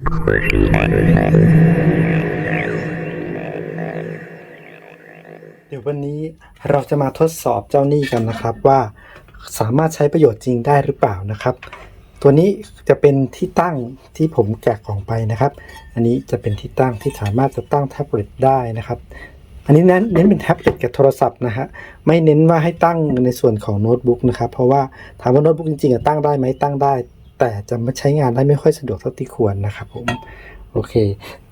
เดี๋ยววันนี้เราจะมาทดสอบเจ้าหนี้กันนะครับว่าสามารถใช้ประโยชน์จริงได้หรือเปล่านะครับ ตัวนี้จะเป็นที่ตั้งที่ผมแกะกล่องไปนะครับ อันนี้จะเป็นที่ตั้งที่สามารถจะตั้งแท็บเล็ตได้นะครับ อันนี้เน้นเน้นเป็นแท็บเล็ตกับโทรศัพท์นะฮะไม่เน้นว่าให้ตั้งในส่วนของโน้ตบุ๊กนะครับ เพราะว่าถามว่าโน้ตบุ๊กจริงๆอะตั้งได้ไหมตั้งได้ แต่จะไมาใช้งานได้ไม่ค่อยสะดวกเท่าที่ควรนะครับผมโอเค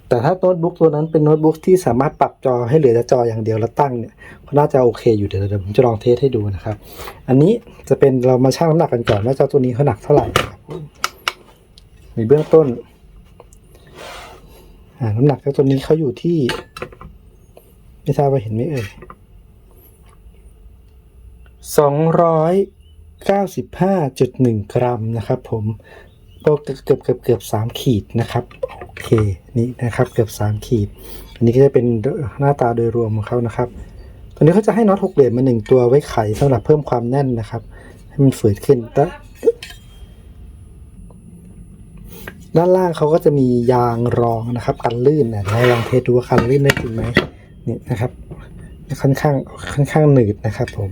แต่ถ้าโน้ตบุ๊กตัวนั้นเป็นโน้ตบุ๊กที่สามารถปรับจอให้เหลือแต่จออย่างเดียวแล้วตั้งเนี่ยก็น่าจะโอเคอยู่เดี๋ยวเดี๋ยวผมจะลองเทสให้ดูนะครับ อันนี้จะเป็นเรามาชั่งน้ำหนักกันก่อนว่าเจ้าตัวนี้เขาหนักเท่าไหร่ครับในเบื้องต้นน้ำหนักเจ้าตัวนี้เขาอยู่ที่ ไม่ทราบว่าเห็นไหมเอ่ยสองร้อย เก้าสิบห้าจุดหนึ่งกรัมนะครับผมก็เกือบเกือบเกือบเกือบสามขีดนะครับโอเคนี่นะครับเกือบสามขีด อันนี้ก็จะเป็นหน้าตาโดยรวมของเขานะครับตัวนี้เขาจะให้น็อตหกเหลี่ยมมาหนึ่งตัวไว้ไขสำหรับเพิ่มความแน่นนะครับ ให้มันฝืดขึ้นแต่ด้านล่างเขาก็จะมียางรองนะครับกันลื่นนะเราลองเทสดูว่ากันลื่นได้จริงไหมนี่นะครับ ค่อนข้างค่อนข้างหนืดนะครับ ผม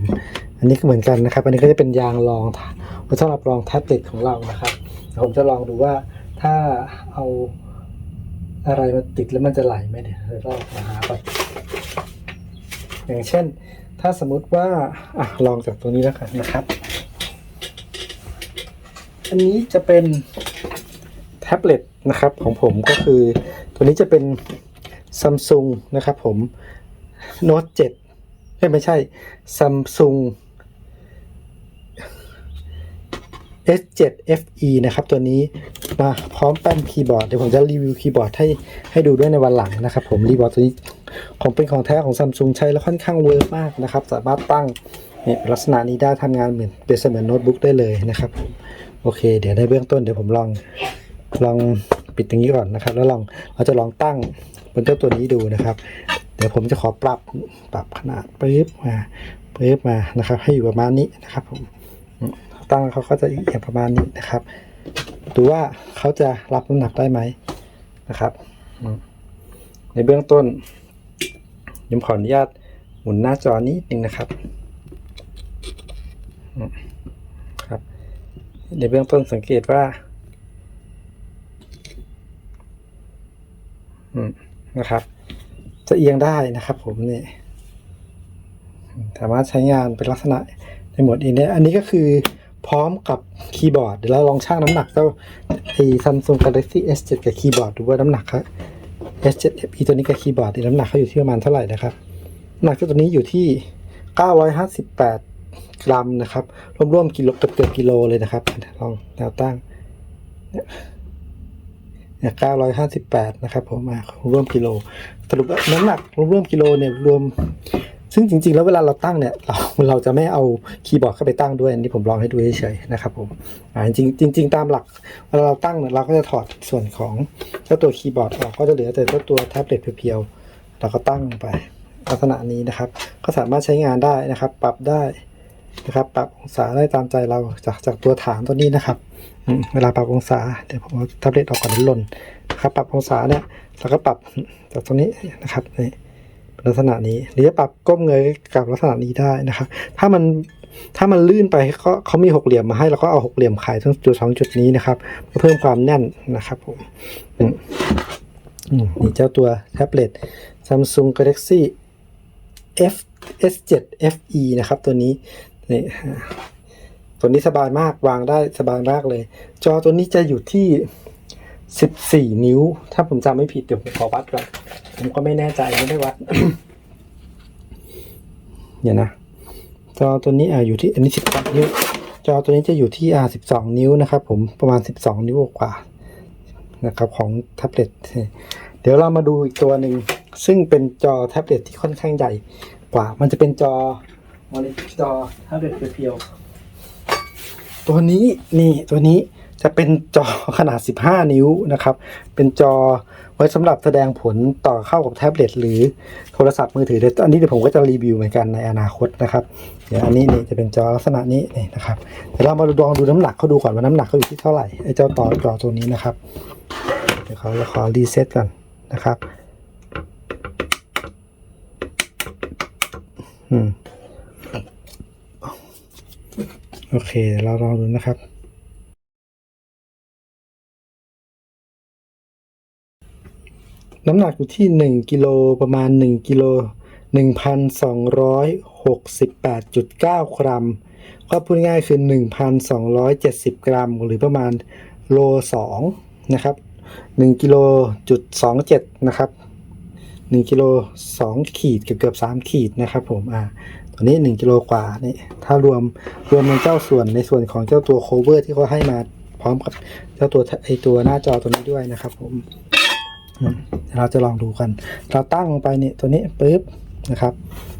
อันนี้ก็เหมือนกันนะครับ อันนี้ก็จะเป็นยางรองสำหรับรองแท็บเล็ตของเรานะครับผมจะลองดูว่าถ้าเอาอะไรมาติดแล้วมันจะไหลไหมเดี๋ยวเรามาหาก่อย่างเช่น ถ้าสมมุติว่าอะลองจากตัวนี้แล้วกันนะครับ อันนี้จะเป็นแท็บเล็ตนะครับของผมก็คือตัวนี้จะเป็นซัมซุงนะครับผมโน้ต7เอ้ยไม่ใช่ซัมซุง S7 FE นะครับ ตัวนี้มาพร้อมแป้นคีย์บอร์ด เดี๋ยวผมจะรีวิวคีย์บอร์ดให้ให้ดูด้วยในวันหลังนะครับ ผมรีบอร์ดตัวนี้ของเป็นของแท้ของซัมซุงใช้แล้วค่อนข้างเวิร์กมากนะครับ สามารถตั้งเนี่ยลักษณะนี้ได้ทำงานเหมือนเป็นเสมือนโน้ตบุ๊กได้เลยนะครับ โอเค เดี๋ยวในเบื้องต้นเดี๋ยวผมลองลองปิดตรงนี้ก่อนนะครับ แล้วลองเราจะลองตั้งบนเจ้าตัวนี้ดูนะครับ เดี๋ยวผมจะขอปรับปรับขนาดปึ๊บมาปึ๊บมานะครับ ให้อยู่ประมาณนี้นะครับผม ตั้งเขาก็จะเอียงประมาณนี้นะครับ ดูว่าเขาจะรับน้ำหนักได้ไหมนะครับ ในเบื้องต้นผมขออนุญาตหมุนหน้าจอนิดนึงนะครับครับ ในเบื้องต้นสังเกตว่าอืมนะครับ จะเอียงได้นะครับผมนี่สามารถใช้งานเป็นลักษณะในหมดนี้เนี่ยอันนี้ก็คือ พร้อมกับคีย์บอร์ดเดี๋ยวเราลองชั่งน้ำหนักเจ้าไอ้ Samsung Galaxy S7 กับคีย์บอร์ดดูว่าน้ำหนักเขา S7 FE ตัวนี้กับคีย์บอร์ดนี่น้ำหนักเขาอยู่ที่ประมาณเท่าไหร่นะครับหนักเจ้าตัวนี้อยู่ที่ 958 กรัมนะครับร่วมๆกิโลเกือบๆกิโลเลยนะครับลองแนวตั้งเนี่ย958 นะครับผมมาร่วมกิโล สรุปว่าน้ำหนักร่วมกิโลเนี่ยรวม ซึ่งจริงๆ แล้วเวลาเราตั้งเนี่ยเราเราจะไม่เอาคีย์บอร์ดเข้าไปตั้งด้วยอันนี้ผมลองให้ดูเฉยๆนะครับผมอ่าจริงจริง ๆ ตามหลักเวลาเราตั้งเนี่ยเราก็จะถอดส่วนของเจ้าตัวคีย์บอร์ดออกก็จะเหลือแต่เจ้าตัวแท็บเล็ตเพียวๆเราก็ตั้งไปลักษณะนี้นะครับ ก็สามารถใช้งานได้นะครับ ปรับได้นะครับ ปรับองศาได้ตามใจเราจากจากตัวฐานตัวนี้นะครับเวลาปรับองศาเดี๋ยวผมเอาแท็บเล็ตออกก่อนหล่นนะครับ ปรับองศาเนี่ยเราก็ปรับจากตรงนี้นะครับนี่ ลักษณะนี้หรือจะปรับก้มเงยกับลักษณะนี้ได้นะครับ ถ้ามันถ้ามันลื่นไปเขาเขามีหกเหลี่ยมมาให้เราก็เอาหกเหลี่ยมไขทั้งจุดสองจุดนี้นะครับเพื่อเพิ่มความแน่นนะครับผมอืมอืมนี่เจ้าตัวแท็บเล็ต Samsung Galaxy F S7 FE นะครับตัวนี้นี่ตัวนี้สบายมากวางได้สบายมากเลย จอตัวนี้จะอยู่ที่ 14นิ้ว ถ้าผมจำไม่ผิดเดี๋ยวผมขอวัดก่อนผมก็ไม่แน่ใจไม่ได้วัดเดี๋ยนะ จอตัวนี้อ่าอยู่ที่อันนี้12นิ้ว จอตัวนี้จะอยู่ที่อ่า12นิ้วนะครับ ผมประมาณ12นิ้วกว่านะครับของแท็บเล็ตเดี๋ยวเรามาดูอีกตัวหนึ่งซึ่งเป็นจอแท็บเล็ตที่ค่อนข้างใหญ่กว่า มันจะเป็นจอมอนิจอแท็บเล็ตเพียวตัวนี้นี่ตัวนี้ จะเป็นจอขนาด 15 นิ้วนะครับ เป็นจอไว้สำหรับแสดงผลต่อเข้ากับแท็บเล็ตหรือโทรศัพท์มือถือเดี๋ยวอันนี้เดี๋ยวผมก็จะรีวิวเหมือนกันในอนาคตนะครับ เดี๋ยวอันนี้นี่จะเป็นจอลักษณะนี้นี่นะครับเดี๋ยวเรามาลองดูน้ำหนักเขาดูก่อนว่าน้ำหนักเขาอยู่ที่เท่าไหร่ไอ้เจ้าต่อจอตัวนี้นะครับ เดี๋ยวเขอขอรีเซ็ตก่อนนะครับอืมโอเคเดี๋ยวเราลองดูนะครับ น้ำหนักอยู่ที่หนึ่งกิโลประมาณหนึ่งกิโลหนึ่งพันสองร้อยหกสิบแปดจุดเก้ากรัม ก็พูดง่ายๆคือหนึ่งพันสองร้อยเจ็ดสิบกรัม หรือประมาณโลสองนะครับหนึ่งกิโลจุดสองเจ็ดนะครับหนึ่งกิโลสองขีดเกือบเกือบสามขีดนะครับผมอ่าตัวนี้หนึ่งกิโลกว่านี่ถ้ารวมรวมในเจ้าส่วนในส่วนของเจ้าตัวโคเวอร์ที่เขาให้มาพร้อมกับเจ้าตัวไอตัวหน้าจอตัวนี้ด้วยนะครับผม เดี๋ยวเราจะลองดูกัน เราตั้งลงไปเนี่ยตัวนี้ปุ๊บนะครับ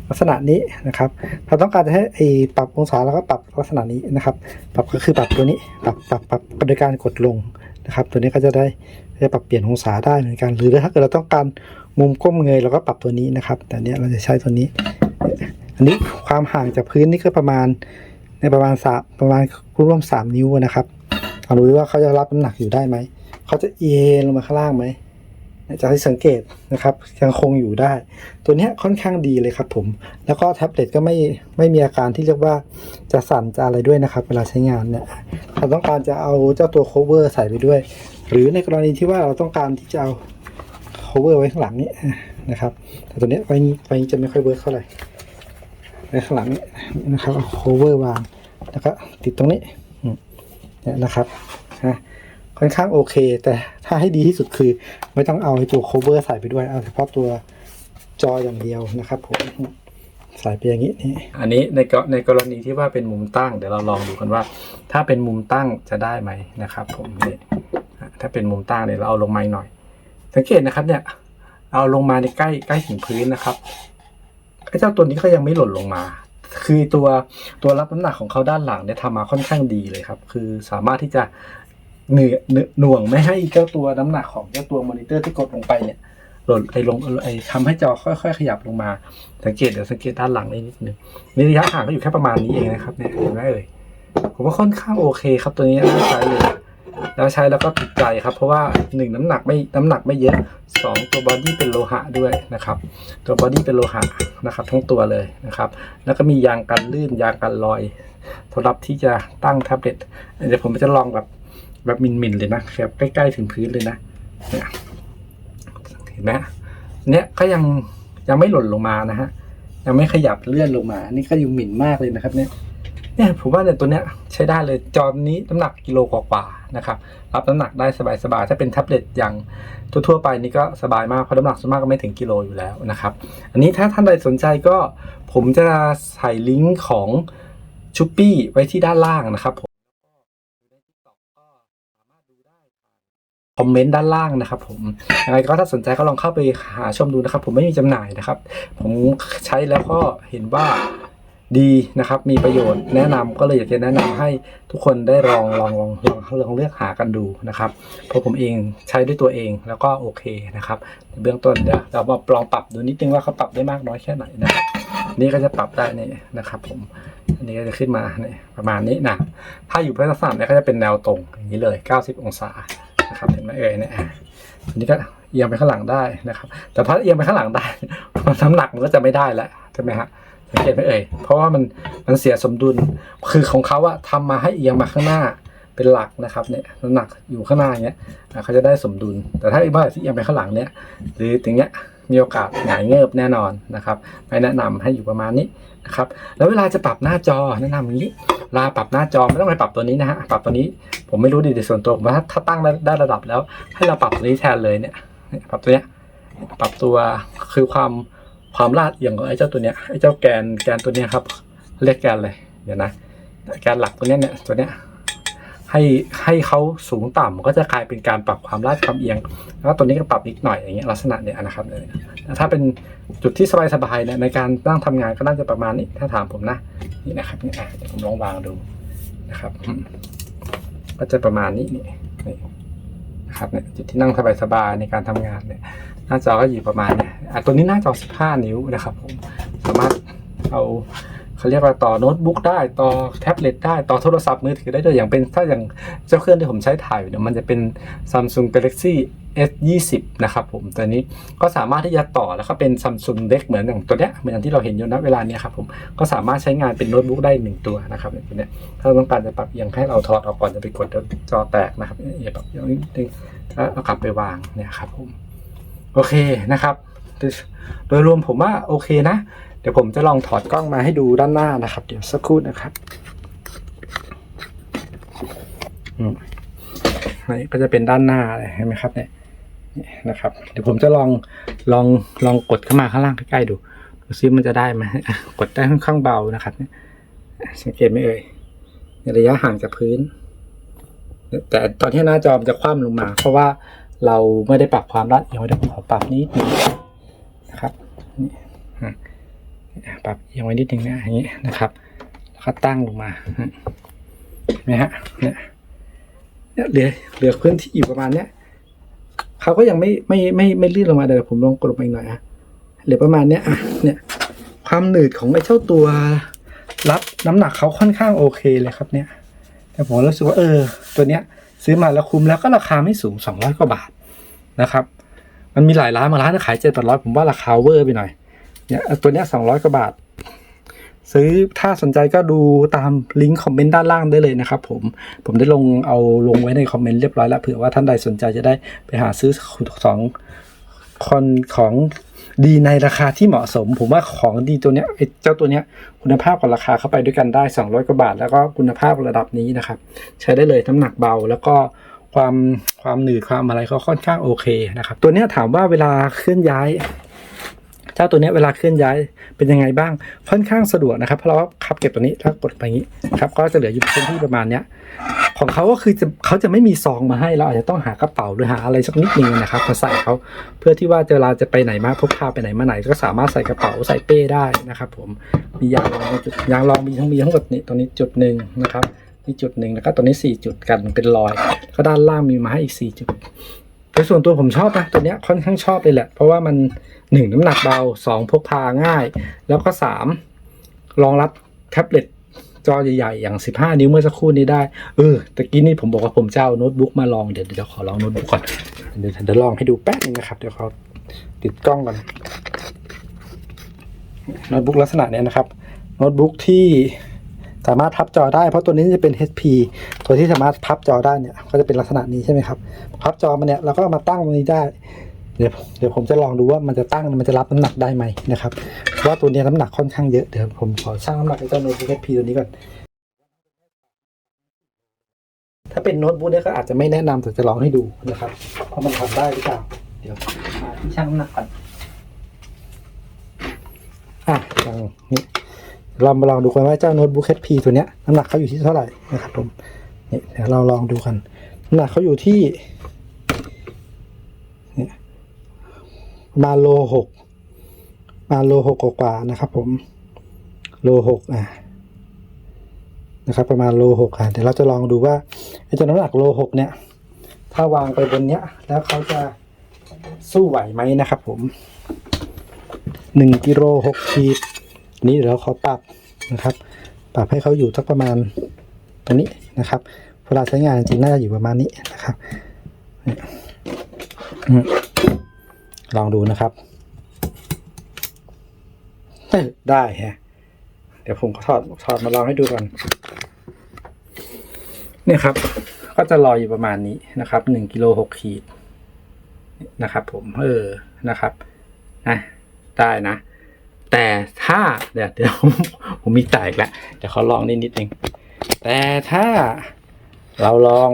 ลักษณะนี้นะครับ เราต้องการจะให้ไอปรับองศาแล้วก็ปรับลักษณะนี้นะครับ ปรับก็คือปรับตัวนี้ปรับปรับปรับโดยการกดลงนะครับ ตัวนี้ก็จะได้จะปรับเปลี่ยนองศาได้เหมือนกัน หรือถ้าเกิดเราต้องการมุมก้มเงยเราก็ปรับตัวนี้นะครับ แต่เนี้ยเราจะใช้ตัวนี้ อันนี้ความห่างจากพื้นนี่ก็ประมาณในประมาณสามประมาณร่วมสามนิ้วนะครับลองดูว่าเขาจะรับน้ำหนักอยู่ได้ไหมเขาจะเอ็นลงมาข้างล่างไหม จากที่สังเกตนะครับยังคงอยู่ได้ ตัวนี้ค่อนข้างดีเลยครับผม แล้วก็แท็บเล็ตก็ไม่ไม่มีอาการที่เรียกว่าจะสั่นจะอะไรด้วยนะครับ เวลาใช้งานเนี่ยถ้าต้องการจะเอาเจ้าตัว cover ใส่ไปด้วย หรือในกรณีที่ว่าเราต้องการที่จะเอา cover ไว้ข้างหลังนี้นะครับ แต่ตัวนี้ไว้นี้ไว้นี้จะไม่ค่อยเวิร์กเท่าไหร่ไว้ข้างหลังนี้นะครับเอา cover วางแล้วก็ติดตรงนี้เนี่ยนะครับนะ ค่อนข้างโอเค แต่ถ้าให้ดีที่สุดคือ ไม่ต้องเอาตัว cover ใส่ไปด้วยเอาเฉพาะตัวจออย่างเดียวนะครับผมใส่ไปอย่างนี้นี่อันนี้ในกรในกรณีที่ว่าเป็นมุมตั้งเดี๋ยวเราลองดูกันว่า ถ้าเป็นมุมตั้งจะได้ไหมนะครับ ผมนี่ถ้าเป็นมุมตั้งเนี่ยเราเอาลงมาหน่อย สังเกตนะครับเนี่ย เอาลงมาในใกล้ใกล้ถึงพื้นนะครับไอ้เจ้าตัวนี้ก็ยังไม่หล่นลงมา คือตัวตัวรับน้ำหนักของเขาด้านหลังเนี่ยทำมาค่อนข้างดีเลยครับ คือสามารถที่จะ เหนื่อยหน่วงไม่ให้เจ้าตัวน้ำหนักของเจ้าตัวมอนิเตอร์ที่กดลงไปเนี่ยหล่นไอ้ลงไอ้ทำให้จอค่อย ๆ ขยับลงมา สังเกตเดี๋ยวสังเกตด้านหลังนิดนึงนี่ระยะห่างก็อยู่แค่ประมาณนี้เองนะครับเนี่ยเห็นไหมเอ่ยผมว่าค่อนข้างโอเคครับตัวนี้น่าใช้เลยแล้วใช้แล้วก็ติดใจครับ เพราะว่าหนึ่งน้ำหนักไม่น้ำหนักไม่เยอะสองตัวบอดี้เป็นโลหะด้วยนะครับ ตัวบอดี้เป็นโลหะนะครับ ทั้งตัวเลยนะครับ แล้วก็มียางกันลื่นยางกันรอยสำหรับที่จะตั้งแท็บเล็ตเดี๋ยวผมจะลองแบบ แบบมินๆเลยนะครับใกล้ๆถึงพื้นเลยนะเนี่ยเห็นไหมเนี่ยก็ยังยังไม่หล่นลงมานะฮะยังไม่ขยับเลื่อนลงมาอันนี่ก็ยังหมิ่นมากเลยนะครับ เนี่ยเนี่ยผมว่าเนี่ยตัวเนี้ยใช้ได้เลยจอนี้น้ำหนักกิโลกว่าๆนะครับรับน้ำหนักได้สบายๆถ้าเป็นแท็บเล็ตอย่างทั่วๆไปนี่ก็สบายมากเพราะน้ำหนักส่วนมากก็ไม่ถึงกิโลอยู่แล้วนะครับ อันนี้ถ้าท่านใดสนใจก็ผมจะใส่ลิงก์ของชุปปี้ไว้ที่ด้านล่างนะครับผม คอมเมนต์ด้านล่างนะครับผมยังไงก็ถ้าสนใจก็ลองเข้าไปหาชมดูนะครับ ผมไม่มีจำหน่ายนะครับ ผมใช้แล้วก็เห็นว่าดีนะครับ มีประโยชน์แนะนำก็เลยอยากจะแนะนำให้ทุกคนได้ลองลองลองลองลองเลือกหากันดูนะครับเพราะผมเองใช้ด้วยตัวเองแล้วก็โอเคนะครับเบื้องต้นเดี๋ยวเรามาลองปรับดูนิดนึงว่าเขาปรับได้มากน้อยแค่ไหนนะครับนี่ก็จะปรับได้นี่นะครับ ผมอันนี้ก็จะขึ้นมาเนี่ยประมาณนี้นะถ้าอยู่พื้นฐานเนี่ยก็จะเป็นแนวตรงอย่างนี้เลย 90 องศา นะครับเห็นไหมเอ่ยเนี่ยอันนี้ก็เอียงไปข้างหลังได้นะครับ แต่ถ้าเอียงไปข้างหลังได้น้ำหนักมันก็จะไม่ได้แล้วใช่ไหมฮะสังเกตไหมเอ่ยเพราะว่ามันมันเสียสมดุลคือของเขาอะทำมาให้เอียงมาข้างหน้าเป็นหลักนะครับเนี่ยน้ำหนักอยู่ข้างหน้าอย่างเงี้ยเขาจะได้สมดุล แต่ถ้าอีกเมื่อไหร่ที่เอียงไปข้างหลังเนี่ยหรืออย่างเงี้ย มีโอกาสหงายเงิบแน่นอนนะครับไม่แนะนำให้อยู่ประมาณนี้นะครับแล้วเวลาจะปรับหน้าจอแนะนำอย่างนี้เวลาปรับหน้าจอไม่ต้องไปปรับตัวนี้นะฮะปรับตัวนี้ผมไม่รู้ดีในส่วนตัวผมว่าถ้าตั้งได้ระดับแล้ว ให้เราปรับตัวนี้แทนเลยเนี่ยเนี่ยปรับตัวเนี้ยปรับตัวคือความความลาดเอียงของไอ้เจ้าตัวเนี้ยไอ้เจ้าแกนแกนตัวเนี้ยครับเรียกแกนเลยเดี๋ยวนะแกนหลักตัวเนี้ยเนี่ยตัวเนี้ย ให้ให้เขาสูงต่ำก็จะกลายเป็นการปรับความลาดความเอียง แล้วตัวนี้ก็ปรับนิดหน่อยอย่างเงี้ยลักษณะเนี่ยนะครับเนี่ยถ้าเป็นจุดที่สบายๆเนี่ยในการนั่งทำงานก็น่าจะประมาณนี้ถ้าถามผมนะนี่นะครับนี่อะเดี๋ยวผมลองวางดูนะครับ ก็จะประมาณนี้นี่นะครับเนี่ยจุดที่นั่งสบายๆในการทำงานเนี่ยหน้าจอก็อยู่ประมาณเนี่ยตัวนี้หน้าจอ 15 นิ้วนะครับผมสามารถเอา เขาเรียกว่าต่อโน้ตบุ๊กได้ต่อแท็บเล็ตได้ต่อโทรศัพท์มือถือได้ด้วยอย่างเป็นถ้าอย่างเจ้าเครื่องที่ผมใช้ถ่ายอยู่เนี่ยมันจะเป็น Samsung Galaxy S20 นะครับผมตัวนี้ก็สามารถที่จะต่อแล้วก็เป็น Samsung Deck เหมือนอย่างตัวเนี้ยเหมือนอย่างที่เราเห็นอยู่ณเวลานี้ครับผมก็สามารถใช้งานเป็นโน้ตบุ๊กได้หนึ่งตัวนะครับอย่างตัวเนี้ยถ้าต้องการจะปรับเอียงให้เราถอดออกก่อนจะไปกดจอแตกนะครับอย่าปรับเอียงนิดนึงแล้วเอากลับไปวางเนี่ยครับผมโอเคนะครับโดยรวมผมว่าโอเคนะ ดี๋ยวผมจะลองถอดกล้องมาให้ดูด้านหน้านะครับ เดี๋ยวสักครู่นะครับอืมนี่ก็จะเป็นด้านหน้าเลยเห็นไหมครับเนี่ยนี่นะครับ เดี๋ยวผมจะลองลองลองกดเข้ามาข้างล่างใกล้ๆดูดูซิมันจะได้ไหมกดได้ค่อนข้างเบานะครับเนี่ยสังเกตไหมเอ่ยในระยะห่างจากพื้น แต่ตอนที่หน้าจอมนจะคว่ำลงมา เพราะว่าเราไม่ได้ปรับความรัดเอียงไว้เดี๋ยวผมขอปรับนิดนึงนะครับนี่อะ ปรับเอียงไว้นิดนึงนะอย่างนี้นะครับแล้วก็ตั้งลงมาเห็นไหมฮะเนี่ยเนี่ยเหลือเหลือพื้นที่อยู่ประมาณเนี้ยเขาก็ยังไม่ไม่ไม่ไม่ลื่นลงมาเดี๋ยวผมลองกดลงไปหน่อยอะเหลือประมาณเนี้ยอะเนี่ยความหนืดของไอ้เจ้าตัว รับน้ำหนักเขาค่อนข้างโอเคเลยครับเนี่ย แต่ผมรู้สึกว่าเออ ตัวเนี้ย ซื้อมาแล้วคุ้มแล้วก็ราคาไม่สูง200กว่าบาทนะครับ มันมีหลายร้านบางร้านขายเจ็ดแปดร้อยผมว่าราคาเวอร์ไปหน่อย เนี่ยตัวเนี้ย200กว่าบาท ซื้อถ้าสนใจก็ดูตามลิงก์คอมเมนต์ด้านล่างได้เลยนะครับผมผมได้ลงเอาลงไว้ในคอมเมนต์เรียบร้อยแล้วเผื่อว่าท่านใดสนใจจะได้ไปหาซื้อสองคนของดีในราคาที่เหมาะสม ผมว่าของดีตัวเนี้ยเจ้าตัวเนี้ยคุณภาพกับราคาเข้าไปด้วยกันได้ 200กว่าบาท แล้วก็คุณภาพระดับนี้นะครับ ใช้ได้เลยน้ำหนักเบา แล้วก็ความความหนืดความอะไรเขาค่อนข้างโอเคนะครับ ตัวเนี้ยถามว่าเวลาเคลื่อนย้าย เจ้าตัวนี้เวลาเคลื่อนย้ายเป็นยังไงบ้าง ค่อนข้างสะดวกนะครับเพราะว่าคับเก็บตัวนี้แล้วกดไปอย่างนี้ครับก็จะเหลืออยู่พื้นที่ประมาณเนี้ยของเขาก็คือจะเขาจะไม่มีซองมาให้เราอาจจะต้องหากระเป๋าหรือหาอะไรสักนิดนึงนะครับมาใส่เขาเพื่อที่ว่าเวลาจะไปไหนมาพกพาไปไหนมาไหน ก็สามารถใส่กระเป๋าใส่เป้ได้นะครับผมมียางรองจุดยางรองมีทั้งมีทั้งหมดนี่ตัวนี้จุดหนึ่งนะครับนี่จุดหนึ่งแล้วก็ตัวนี้สี่จุดกันเป็นรอย ก็ด้านล่างมีมาให้อีกสี่จุด โดยส่วนตัวผมชอบนะตัวเนี้ยค่อนข้างชอบเลยแหละ เพราะว่ามันหนึ่งน้ำหนักเบาสองพกพาง่าย แล้วก็สามรองรับแท็บเล็ตจอใหญ่ๆ อย่าง 15 นิ้วเมื่อสักครู่นี้ได้ เออตะกี้นี่ผมบอกว่าผมจะเอาโน้ตบุ๊กมาลอง เดี๋ยวเดี๋ยวขอลองโน้ตบุ๊กก่อน เดี๋ยวเดี๋ยวลองให้ดูแป๊บนึงนะครับ เดี๋ยวเขาติดกล้องก่อนโน้ตบุ๊กลักษณะเนี้ยนะครับ โน้ตบุ๊กที่ สามารถพับจอได้เพราะตัวนี้จะเป็น HP ตัวที่สามารถพับจอได้เนี่ยก็จะเป็นลักษณะนี้ใช่ไหมครับพับจอมาเนี่ยเราก็มาตั้งตรงนี้ได้เดี๋ยวเดี๋ยวผมจะลองดูว่ามันจะตั้งมันจะรับน้ำหนักได้ไหมนะครับเพราะว่าตัวนี้น้ำหนักค่อนข้างเยอะเดี๋ยวผมขอชั่งน้ำหนักไอ้เจ้าโน้ตบุ๊ก HP ตัวนี้ก่อนถ้าเป็นโน้ตบุ๊กเนี่ยก็อาจจะไม่แนะนำแต่จะลองให้ดูนะครับว่ามันทำได้หรือเปล่าเดี๋ยวที่ชั่งน้ำหนักก่อนอะลองนี่ เรามาลองดูกันว่าเจ้าโน้ตบุ๊ก HP ตัวเนี้ยน้ำหนักเขาอยู่ที่เท่าไหร่นะครับผมนี่เดี๋ยวเราลองดูกันน้ำหนักเขาอยู่ที่เนี่ยมาโลหกมาโลหกกว่านะครับ ผมโลหกอะนะครับ ประมาณโลหกค่ะเดี๋ยวเราจะลองดูว่าไอ้ตัวน้ำหนักโลหกเนี่ย ถ้าวางไปบนเนี้ย แล้วเขาจะสู้ไหวไหมนะครับ ผมหนึ่งกิโลหกขีด นี้เดี๋ยวเราขอปรับนะครับ ปรับให้เขาอยู่สักประมาณตรงนี้นะครับ เวลาใช้งานจริงน่าจะอยู่ประมาณนี้นะครับ ลองดูนะครับ ได้ฮะเดี๋ยวผมขอถอดถอดมาลองให้ดูก่อนเนี่ยครับ ก็จะลอยอยู่ประมาณนี้นะครับหนึ่งกิโลหกขีดนะครับ ผมเออนะครับนะได้นะ แต่ถ้าเดี๋ยวเดี๋ยวผมมีจ่ายอีกแล้วเดี๋ยวเขาลองนิดนิดนึงแต่ถ้าเราลอง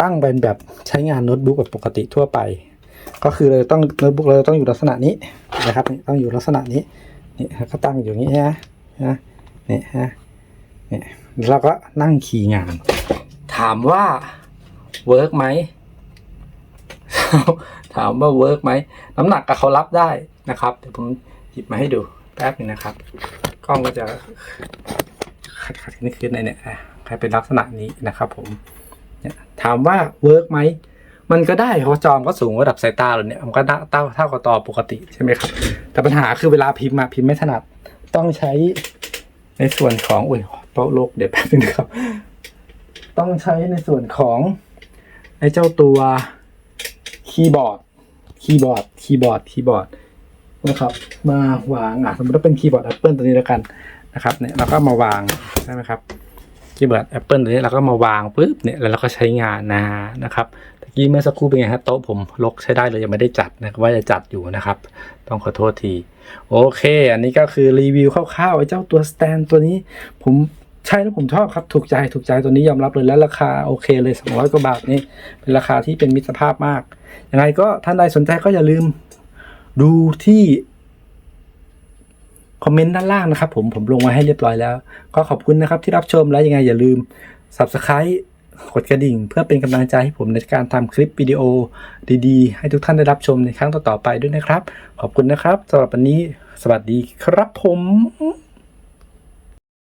ตั้งเป็นแบบใช้งานโน้ตบุ๊กแบบปกติทั่วไป ก็คือเราต้องโน้ตบุ๊กเราต้องอยู่ลักษณะนี้นะครับต้องอยู่ลักษณะนี้นี่ก็ตั้งอยู่นี้นะนะนี่ฮะนี่เราก็นั่งขี่งาน ถามว่าเวิร์กไหม ถามว่าเวิร์กไหมน้ำหนักกับเขารับได้นะครับเดี๋ยวผมหยิบมาให้ดูแป๊บหนึงนะครับ กล้องก็จะขัดขัดนี่คือในเนี่ยอะใครเป็นลักษณะนี้นะครับ ผมเนี่ยถามว่าเวิร์กไหมมันก็ได้เพราะจอมก็สูงระดับสายตาเราเนี่ยมันก็เท่าเท่ากับต่อปกติใช่ไหมครับ แต่ปัญหาคือเวลาพิมพ์อะพิมพ์ไม่ถนัดต้องใช้ในส่วนของอุ้ยโต๊ะโลกเดี๋ยวแป๊บนึงครับ ต้องใช้ในส่วนของไอ้เจ้าตัว คีย์บอร์ด คีย์บอร์ด คีย์บอร์ด คีย์บอร์ดนะครับ มาวางอะสมมติว่าเป็นคีย์บอร์ด Apple ตัวนี้แล้วกันนะครับเนี่ยเราก็มาวางใช่ไหมครับคีย์บอร์ด Apple ตัวนี้เราก็มาวางปุ๊บเนี่ยแล้วเราก็ใช้งานนะนะครับตะกี้เมื่อสักครู่เป็นไงฮะโต๊ะผมลกใช้ได้เลยยังไม่ได้จัดนะครับว่าจะจัดอยู่นะครับ ต้องขอโทษที โอเค อันนี้ก็คือรีวิวคร่าวๆไอ้เจ้าตัวสแตนตัวนี้ผม ใช้แล้วผมชอบครับ ถูกใจถูกใจตัวนี้ยอมรับเลยแล้วราคาโอเคเลย200กว่าบาทนี่เป็นราคาที่เป็นมิตรภาพมากยังไงก็ท่านใดสนใจก็อย่าลืมดูที่คอมเมนต์ด้านล่างนะครับ ผมผมลงไว้ให้เรียบร้อยแล้ว ก็ขอบคุณนะครับที่รับชมและยังไงอย่าลืม Subscribe กดกระดิ่ง เพื่อเป็นกำลังใจให้ผมในการทำคลิปวิดีโอดีๆ ให้ทุกท่านได้รับชมในครั้งต่อๆไปด้วยนะครับ ขอบคุณนะครับสำหรับวันนี้ สวัสดีครับผม